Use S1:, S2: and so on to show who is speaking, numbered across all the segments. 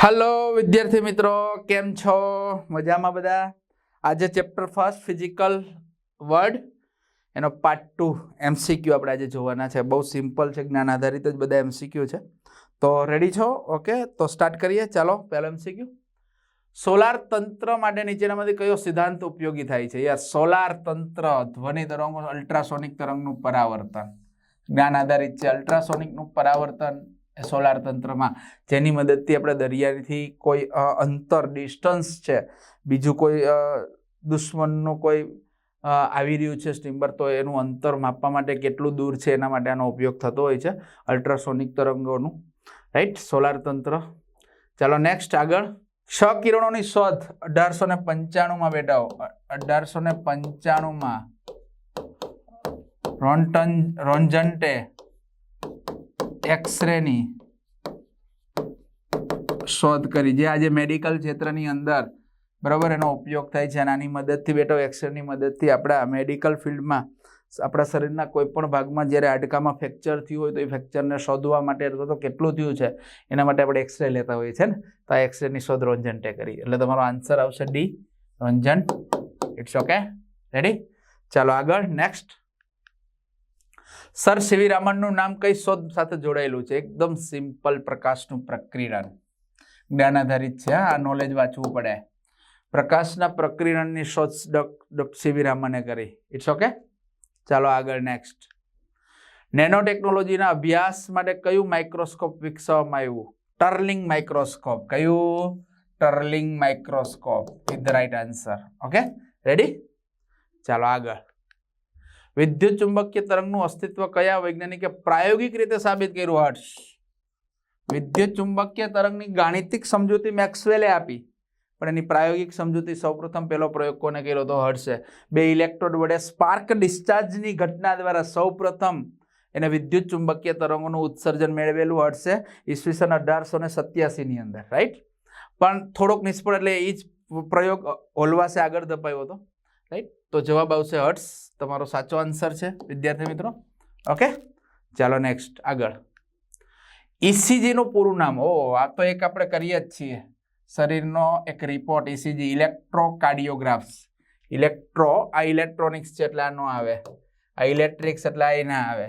S1: Hello વિદ્યાર્થી મિત્રો, કેમ છો? મજામાં બધા? આજે ચેપ્ટર ફર્સ્ટ ફિઝિકલ વર્ડ એનો પાર્ટ ટુ એમસીક્યુ આપણે આજે જોવાના છે. બહુ સિમ્પલ છે, જ્ઞાન આધારિત જ બધા એમસીક્યુ છે. તો રેડી છો? ઓકે તો સ્ટાર્ટ કરીએ. ચાલો, પહેલો એમસીક્યુ સોલાર તંત્ર માટે નીચેનામાંથી કયો સિદ્ધાંત ઉપયોગી થાય છે? યાર સોલાર તંત્ર, ધ્વનિ તરંગો અલ્ટ્રાસોનિક તરંગનું પરાવર્તન. જ્ઞાન આધારિત છે અલ્ટ્રાસોનિકનું પરાવર્તન. સોલાર તંત્રમાં. જેની મદદથી આપણે દરિયાથી કોઈ અંતર ડિસ્ટન્સ છે, બીજું કોઈ દુશ્મનનું કોઈ આવી રહ્યું છે સ્ટીમ્બર તો એનું અંતર માપવા માટે કેટલું દૂર છે એના માટે આનો ઉપયોગ થતો હોય છે અલ્ટ્રાસોનિક તરંગોનું. રાઈટ સોલાર તંત્ર. ચાલો નેક્સ્ટ આગળ. ક્ષ કિરણોની શોધ. અઢારસો ને પંચાણુંમાં બેટાઓ. અઢારસો ને પંચાણુંમાં રોન્ટન, રોન્જન્ટે એક્સરેની શોધ કરી. જે આજે મેડિકલ ક્ષેત્રની અંદર બરાબર એનો ઉપયોગ થાય છે અને આની મદદથી બેટો એક્સરેની મદદથી આપણા મેડિકલ ફિલ્ડમાં આપણા શરીરના કોઈપણ ભાગમાં જ્યારે હાડકામાં ફ્રેક્ચર થયું હોય તો એ ફ્રેક્ચરને શોધવા માટે અથવા તો કેટલું થયું છે એના માટે આપણે એક્સરે લેતા હોઈએ છીએ ને? તો આ એક્સરેની શોધ રોંજનટે કરી. એટલે તમારો આન્સર આવશે D Roentgen. It's okay ready ચાલો આગળ. નેક્સ્ટ સર સીવી રામનનું નામ કઈ શોધ સાથે જોડાયેલું છે? એકદમ સિમ્પલ પ્રકાશનું પ્રક્રિયણ જ્ઞાન આધારિત છે આ નોલેજ વાંચવું પડે. પ્રકાશના પ્રક્રિયણની શોધ ડોક્ટર સીવી રામને કરી. ઇટ્સ ઓકે ચાલો આગળ નેક્સ્ટ નેનો ટેકનોલોજીના અભ્યાસ માટે કયું માઇક્રોસ્કોપ વિકસાવવામાં આવ્યું? ટર્લિંગ માઇક્રોસ્કોપ. કયું? ટર્લિંગ microscope. Is the right answer okay ready ચાલો આગળ. વિદ્યુત ચુંબકીય તરંગનું અસ્તિત્વ કયા વૈજ્ઞાનિકે પ્રાયોગિક રીતે સાબિત કર્યું? હર્ષ. વિદ્યુત ચુંબકીય તરંગની ગાણિતિક સમજૂતી મેક્સવેલે આપી, પણ એની પ્રાયોગિક સમજૂતી સૌપ્રથમ પહેલો પ્રયોગ કોને કર્યો હતો હર્ષે? બે ઇલેક્ટ્રોડ વડે સ્પાર્ક ડિસ્ચાર્જની ઘટના દ્વારા સૌપ્રથમ એને વિદ્યુત ચુંબકીય તરંગોનું ઉત્સર્જન મેળવેલું હર્ષે ઈસવીસન અઢારસો ને સત્યાસીની અંદર રાઈટ પણ થોડોક નિષ્ફળ એટલે એ જ પ્રયોગ ઓલવાસે આગળ ધપાયો હતો. રાઈટ તો જવાબ આવશે હર્ટ્સ તમારો સાચો આન્સર છે, વિદ્યાર્થી મિત્રો. ઓકે ચાલો નેક્સ્ટ આગળ. ઇસીજીનું પૂરું નામ. ઓ, આ તો એક આપણે કરીએ જ છીએ. શરીરનો એક રિપોર્ટ ઇસીજી ઇલેક્ટ્રોકાર્ડિયોગ્રાફ્સ ઇલેક્ટ્રો આ ઇલેક્ટ્રોનિક્સ છે એટલે આ ન આવે. આ ઇલેક્ટ્રિક્સ એટલે આ ના આવે.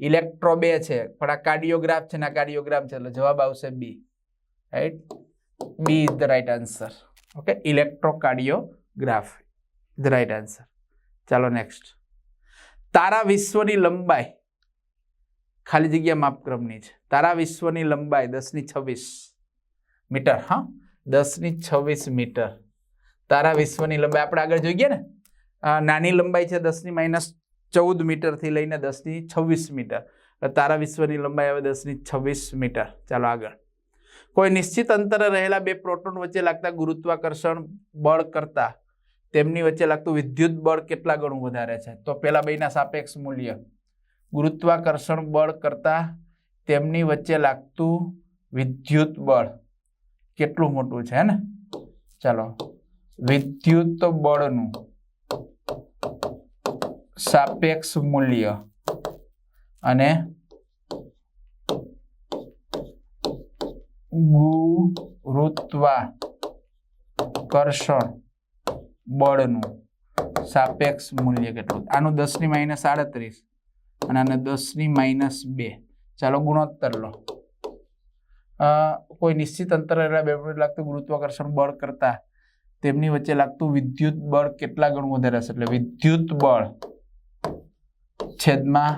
S1: ઇલેક્ટ્રો બે છે, પણ આ કાર્ડિયોગ્રાફ છે ને આ કાર્ડિયોગ્રાફ છે એટલે જવાબ આવશે B right B is the right answer okay electrocardiograph the right answer ચાલો નેક્સ્ટ તારા વિશ્વની લંબાઈ ખાલી જગ્યા માપક્રમની છે તારા વિશ્વની લંબાઈ દસની છવ્વીસ મીટર હા? દસની છવ્વીસ મીટર. તારા વિશ્વની લંબાઈ આપણે આગળ જોઈએ ને? અ, નાની લંબાઈ છે દસની માઇનસ ચૌદ મીટરથી લઈને દસની છવ્વીસ મીટર. તારા વિશ્વની લંબાઈ આવે દસની છવ્વીસ મીટર. ચાલો આગળ. કોઈ નિશ્ચિત અંતરે રહેલા બે પ્રોટોન વચ્ચે લાગતા ગુરુત્વાકર્ષણ બળ કરતા તેમની વચ્ચે લાગતું વિદ્યુત બળ કેટલા ગણું વધારે છે? તો પેલા બેના સાપેક્ષ મૂલ્ય. ગુરુત્વાકર્ષણ બળ કરતા તેમની વચ્ચે લાગતું વિદ્યુત બળ કેટલું મોટું છે ને ચાલો. વિદ્યુત બળનું સાપેક્ષ મૂલ્ય અને ગુરુત્વાકર્ષણ બળનું સાપેક્ષ મૂલ્ય કેટલું? આનું દસની માઇનસ આડત્રીસ અને આને દસની માઇનસ બે. ચાલો ગુણોત્તર લો. કોઈ નિશ્ચિત અંતર રહેલા બે મિનિટ લાગતું ગુરુત્વાકર્ષણ બળ કરતા તેમની વચ્ચે લાગતું વિદ્યુત બળ કેટલા ગણું વધારે હશે? એટલે વિદ્યુત બળ છેદમાં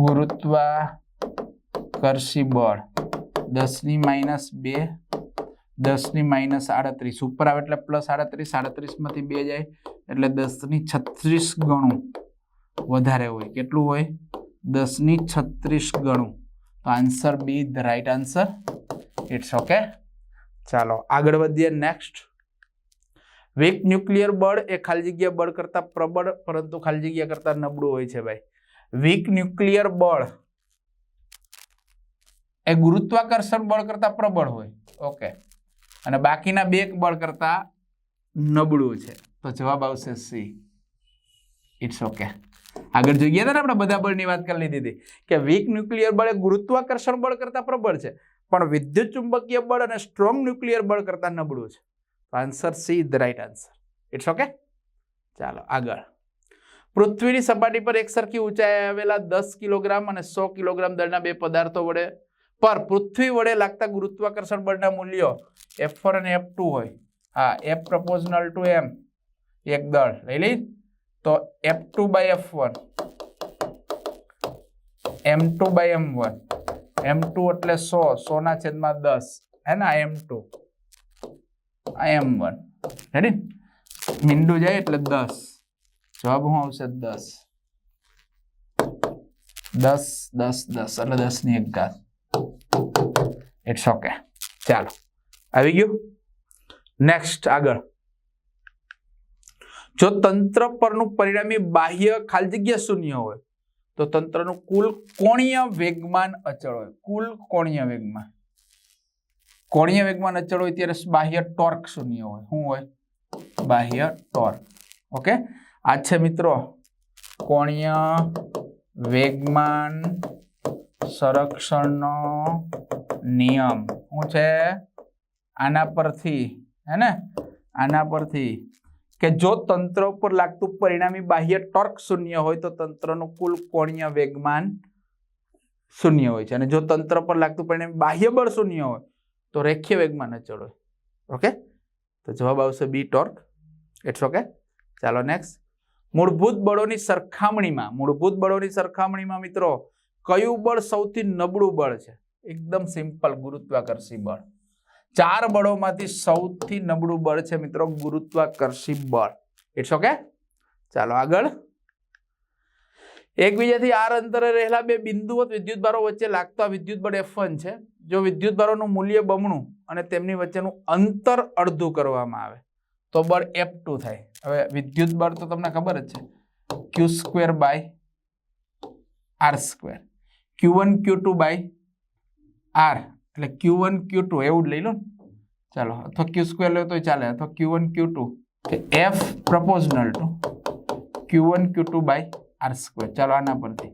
S1: ગુરુત્વાકર્ષી બળ. દસની માઇનસ બે દસની માઇનસ આડત્રીસ. ઉપર આવે એટલે પ્લસ આડત્રીસ, આડત્રીસમાંથી બે જાય એટલે દસની છત્રીસ ગણું વધારે હોય. કેટલું હોય? દસની છત્રીસ ગણું. તો answer B the right answer it's okay ચાલો, આગળ વધીએ નેક્સ્ટ વીક ન્યુક્લિયર બળ એ ખાલી જગ્યા બળ કરતા પ્રબળ, પરંતુ ખાલી જગ્યા કરતા નબળું હોય છે ભાઈ. વીક ન્યુક્લિયર બળ એ ગુરુત્વાકર્ષણ બળ કરતા પ્રબળ હોય. ઓકે અને બાકીના બે બળ કરતા નબળું છે. તો જવાબ આવશે સી. ઇટ્સ ઓકે આગળ જોઈએ હતા ને આપણે બધા બળની વાત કરી લીધી હતી કે વીક ન્યુક્લિયર બળ એ ગુરુત્વાકર્ષણ બળ કરતા પ્રબળ છે, પણ વિદ્યુત ચુંબકીય બળ અને સ્ટ્રોંગ ન્યુક્લિયર બળ કરતા નબળું છે. Answer C the right answer it's okay ચાલો, આગળ. પૃથ્વીની સપાટી પર એક સરખી ઊંચાઈ આવેલા દસ કિલોગ્રામ અને સો કિલોગ્રામ દળના બે પદાર્થો વડે પર પૃથ્વી વડે લાગતા ગુરુત્વાકર્ષણ બળના મૂલ્યો એફ ફોર અને એફ ટુ હોય. હા એફ પ્રપોઝનલ ટુ એમ એક દળ. લઈ લઈ તો F two by F one M two by M one M two એટલે સો. સોના છેદમાં દસ. હે ને? એમ ટુ આ એમ વન રેડી મીંડું જાય એટલે દસ. જવાબ શું આવશે? દસ. દસ દસ દસ. એટલે દસની એક ઘાત. ઇટ્સ ઓકે ચાલો, આવી ગયું. નેક્સ્ટ આગળ. જો તંત્ર પરનું પરિણામી બાહ્ય ખાલી જગ્યા શૂન્ય હોય, તો તંત્રનું કુલ કોણીય વેગમાન અચળ હોય. કુલ કોણીય વેગમાન. કોણીય વેગમાન અચળ હોય ત્યારે બાહ્ય ટોર્ક શૂન્ય હોય. શું હોય? બાહ્ય ટોર્ક. ઓકે? આ છે મિત્રો કોણીય વેગમાન સંરક્ષણનો નિયમ શું છે? આના પરથી, હે ને? આના પરથી કે જો તંત્ર ઉપર લાગતું પરિણામી બાહ્ય ટોર્ક શૂન્ય હોય તો તંત્રનું કુલ કોણીય વેગમાન શૂન્ય હોય છે. અને જો તંત્ર પર લાગતું પરિણામી બાહ્ય બળ શૂન્ય હોય તો રેખીય વેગમાન અચળ હોય. ઓકે? તો જવાબ આવશે બી ટોર્ક. ઇટ્સ ઓકે ચાલો નેક્સ્ટ મૂળભૂત બળોની સરખામણીમાં, મૂળભૂત બળોની સરખામણીમાં મિત્રો, કયું બળ સૌથી નબળું બળ છે? એકદમ સિમ્પલ ગુરુત્વાકર્ષી બળ. ચાર બળોમાંથી સૌથી નબળું બળ છે મિત્રો ગુરુત્વાકર્ષી બળ. ઇટ્સ ઓકે ચાલો આગળ. એકબીજાથી આર અંતરે રહેલા બે બિંદુઓ વિદ્યુત ભારો વચ્ચે લાગતા વિદ્યુત બળ એફ છે. જો વિદ્યુત ભારોનું મૂલ્ય બમણું અને તેમની વચ્ચેનું અંતર અડધું કરવામાં આવે, તો બળ એફ થાય. હવે વિદ્યુત બળ તો તમને ખબર જ છે. Q square by R square Q one Q two by R એટલે ક્યુ વન ક્યુ ટુ એવું લઈ લો ચાલો, અથવા ક્યુ સ્ક્વેર લો તો ચાલે, અથવા Q one Q two F proportional to Q one Q two by R square ચાલો, આના પરથી.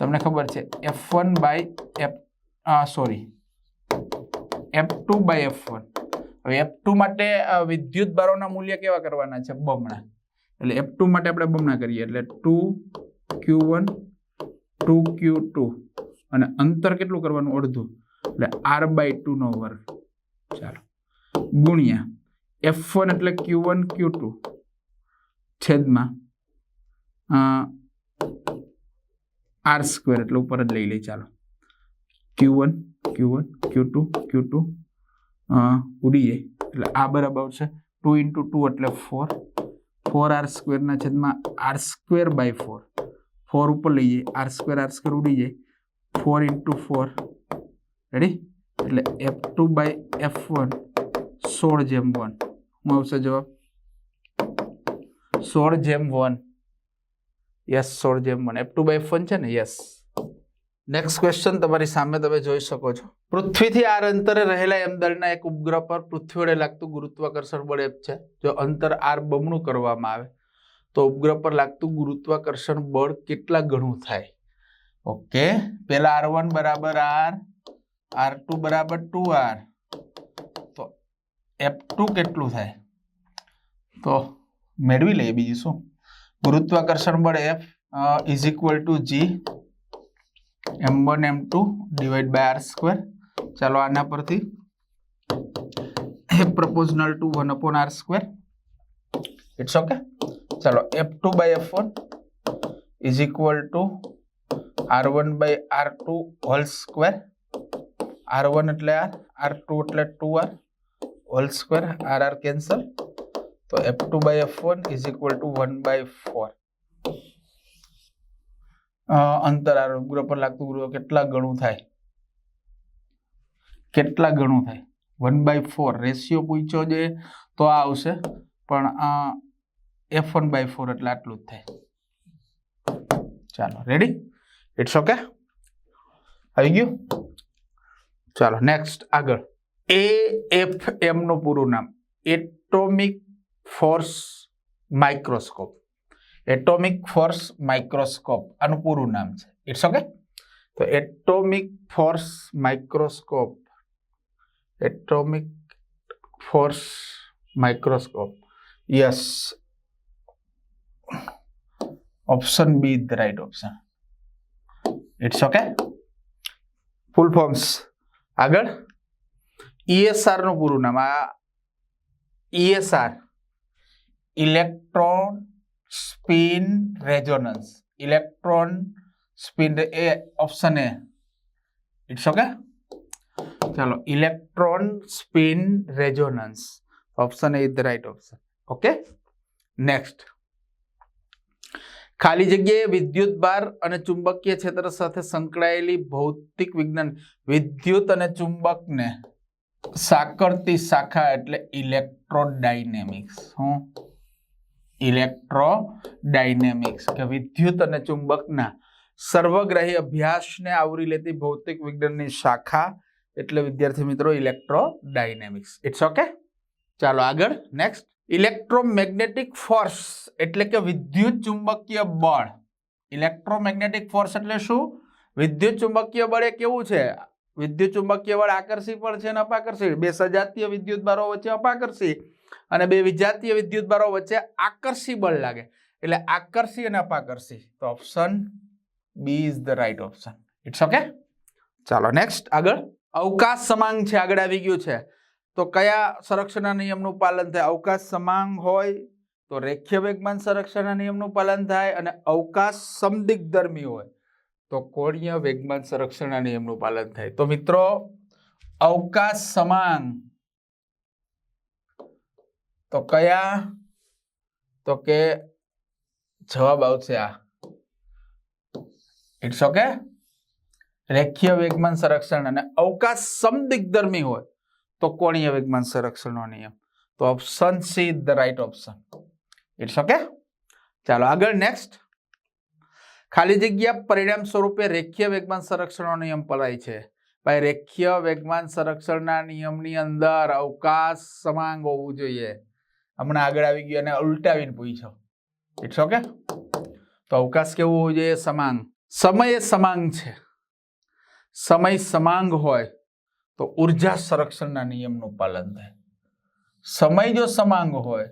S1: તમને ખબર છે F one by F sorry F two by F one હવે એફ ટુ માટે વિદ્યુત બારોના મૂલ્ય કેવા કરવાના છે? બમણા. એટલે એફ ટુ માટે આપણે બમણા કરીએ. એટલે two Q one two Q two અને અંતર કેટલું કરવાનું? અડધું. એટલે આર બાય ટુ નો વર્ગ. ચાલો. ગુણ્યા એફ વન એટલે ક્યુ વન ક્યુ ટુ છેદમાં આર સ્ક્વેર એટલે ઉપર જ લઈ લઈ ચાલો. Q one Q one Q two Q two ઉડી જાય. એટલે આ બરાબર છે. ટુ ઇન્ટુ ટુ એટલે ફોર ફોર આર સ્ક્વેરના છેદમાં R square by four four ઉપર લઈ જાય આર સ્ક્વેર આર સ્ક્વેર ઉડી જાય. Four into four. રેડી એટલે F two by F one સોળ જેમ વન શું આવશે જવાબ? સોળ જેમ વન યસ સોળ જેમ one F two by F one છે ને? યસ નેક્સ્ટ ક્વેશ્ચન તમારી સામે તમે જોઈ શકો છો. પૃથ્વીથી આર અંતરે રહેલા એમ દળના એક ઉપગ્રહ પર પૃથ્વી વડે લાગતું ગુરુત્વાકર્ષણ બળ એફ છે. જો અંતર આર બમણું કરવામાં આવે, તો ઉપગ્રહ પર લાગતું ગુરુત્વાકર્ષણ બળ કેટલા ગણું થાય? ઓકે. પેલા આર વન બરાબર આર આર ટુ બરાબર ટુ આર તો એફ ટુ કેટલું થાય? તો મેળવી લઈએ બીજું શું? ગુરુત્વાકર્ષણ બળ F is equal to G M one M two divide by R square ચાલો આના પરથી F proportional to one upon R square it's okay ચાલો F two by F one is equal to R one by R two whole square R one એટલે R R two એટલે two R whole square R R તો F two by F one is equal to one by four અંતર R ઉપગ્રહ પર લાગતું ગૃહ કેટલા ગણું થાય? કેટલા ગણું થાય? વન બાય ફોર રેશિયો પૂછ્યો છે તો આ આવશે. પણ એફ વન બાય ફોર એટલે આટલું જ થાય. ચાલો રેડી ઇટ્સ ઓકે આવી ગયું ચાલો નેક્સ્ટ આગળ. એ એફ એમનું પૂરું નામ. Atomic force microscope atomic force microscope આનું પૂરું નામ છે. ઇટ્સ ઓકે તો atomic force microscope atomic force microscope yes option B the right option it's okay full forms આગળ ઈએસઆરનું પૂરું નામ. આ ESR electron spin resonance electron spin A option A it's okay ચાલો. Electron spin resonance option A is the right option okay next ખાલી જગ્યાએ વિદ્યુત બાર અને ચુંબકીય ક્ષેત્ર સાથે સંકળાયેલી ભૌતિક વિજ્ઞાન, વિદ્યુત અને ચુંબકને સાકરતી શાખા એટલે ઇલેક્ટ્રોડાયનેમિક્સ. હું? ઇલેક્ટ્રોડાયનેમિક્સ, કે વિદ્યુત અને ચુંબકના સર્વગ્રાહી અભ્યાસને આવરી લેતી ભૌતિક વિજ્ઞાનની શાખા એટલે વિદ્યાર્થી મિત્રો ઇલેક્ટ્રોડાયનેમિક્સ. ઇટ્સ ઓકે ચાલો આગળ નેક્સ્ટ ઇલેક્ટ્રોમેગ્નેટિક ફોર્સ એટલે કે વિદ્યુત ચુંબકીય બળ. ઇલેક્ટ્રોમેગ્નેટિક ફોર્સ એટલે શું? વિદ્યુત ચુંબકીય બળ એ કેવું છે? વિદ્યુત ચુંબકીય બળ આકર્ષી પણ છે અને અપાકર્ષી. બે સજાતીય વિદ્યુત બારો વચ્ચે અપાકર્ષી અને બે વિજાતીય વિદ્યુત બારો વચ્ચે આકર્ષી બળ લાગે. એટલે આકર્ષી અને અપાકર્ષી. તો option B is the right option. It's okay ચાલો, નેક્સ્ટ આગળ. અવકાશ સમાંગ છે, આગળ આવી ગયું છે. તો કયા સંરક્ષણના નિયમનું પાલન થાય? અવકાશ સમાંગ હોય તો રેખ્ય વેગમાન સંરક્ષણના નિયમનું પાલન થાય અને અવકાશ સમદિગ્ધર્મી હોય તો કોણીય વેગમાન સંરક્ષણના નિયમનું પાલન થાય. તો મિત્રો, અવકાશ સમાંગ તો કયા? તો કે જવાબ આવશે આ. ઇટ્સ ઓકે રેખીય વેગમાન સંરક્ષણ અને અવકાશ સમદિગ્ધર્મી હોય તો કોણીય વેગમાન સંરક્ષણનો નિયમ? તો option C the right option it's okay ચાલો આગળ નેક્સ્ટ ખાલી જગ્યા પરિણામ સ્વરૂપે રેખીય વેગમાન સંરક્ષણનો નિયમ પલાય છે. ભાઈ, રેખીય વેગમાન સંરક્ષણના નિયમની અંદર અવકાશ સમાંગ હોવું જોઈએ. હમણાં આગળ આવી ગયું અને ઉલટાવીને પૂછો ઇટ્સ ઓકે તો અવકાશ કેવું હોવું જોઈએ? સમાંગ. સમય સમાંગ છે. સમય સમાંગ હોય તો ઊર્જા સંરક્ષણના નિયમનું પાલન થાય. સમય જો સમાંગ હોય,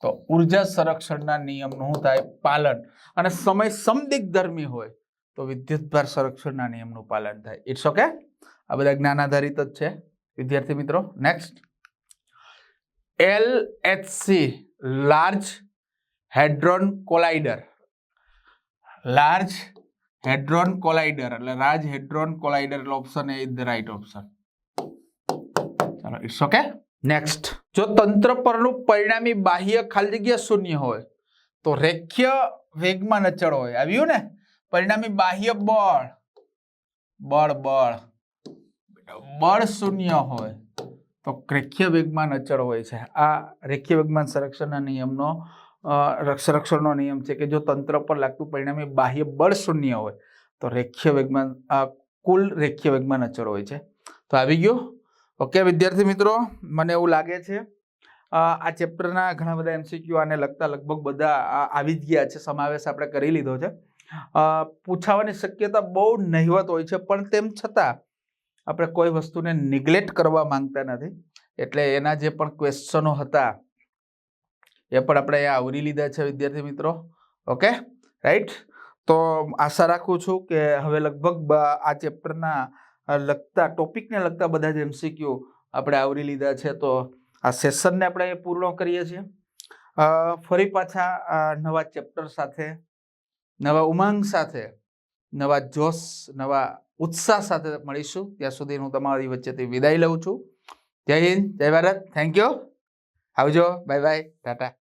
S1: તો ઊર્જા સંરક્ષણના નિયમનું થાય? પાલન. અને સમય સમદિગ્ધર્મી હોય, તો વિદ્યુતભાર સંરક્ષણના નિયમનું પાલન થાય. ઇટ્સ ઓકે આ બધા જ્ઞાન આધારિત જ છે. વિદ્યાર્થી મિત્રો next L C large hadron collider. Large hadron collider એટલે રાજ હેડ્રોન કોલાઇડર એટલે option A is the right option ચાલો ઇટ્સ ઓકે નેક્સ્ટ જો તંત્ર પરનું પરિણામી બાહ્ય ખાલી જગ્યા શૂન્ય હોય, તો રેખ્ય વેગમાં અચળ હોય. આવ્યું ને? પરિણામી બાહ્ય બળ. બળ બળ. બળ શૂન્ય હોય, તો રેખ્ય વેગમાન અચળ હોય છે. આ રેખ્ય વેગમાન સંરક્ષણના નિયમનો સંરક્ષણનો નિયમ છે કે જો તંત્ર પર લાગતું પરિણામે બાહ્ય બળ શૂન્ય હોય, તો રેખીય વેગમાન કુલ રેખીય વેગમાન અચળ હોય છે. તો આવી ગયો. ઓકે વિદ્યાર્થી મિત્રો, મને એવું લાગે છે આ ચેપ્ટરના ઘણા બધા એમસીક્યુ આને લગતા લગભગ બધા આવી જ ગયા છે. સમાવેશ આપણે કરી લીધો છે. પૂછાવાની શક્યતા બહુ નહિવત હોય છે, પણ તેમ છતાં આપણે કોઈ વસ્તુને નિગ્લેક્ટ કરવા માંગતા નથી. એટલે એના જે પણ ક્વેશ્ચનો હતા એ પણ આપણે આવરી લીધા છે, વિદ્યાર્થી મિત્રો. ઓકે? રાઈટ? તો આશા રાખું છું કે હવે લગભગ આ ચેપ્ટરના લગતા, ટોપિકને લગતા બધા જ એમસીક્યુ આપણે આવરી લીધા છે. તો આ સેશનને આપણે પૂર્ણ કરીએ છીએ. ફરી પાછા નવા ચેપ્ટર સાથે, નવા ઉમંગ સાથે, નવા જોશ, નવા ઉત્સાહ સાથે મળીશું. ત્યાં સુધી હું તમારી વચ્ચેથી વિદાય લઉં છું. જય હિન્દ, જય ભારત. Thank you. આવજો. Bye bye. ટાટા.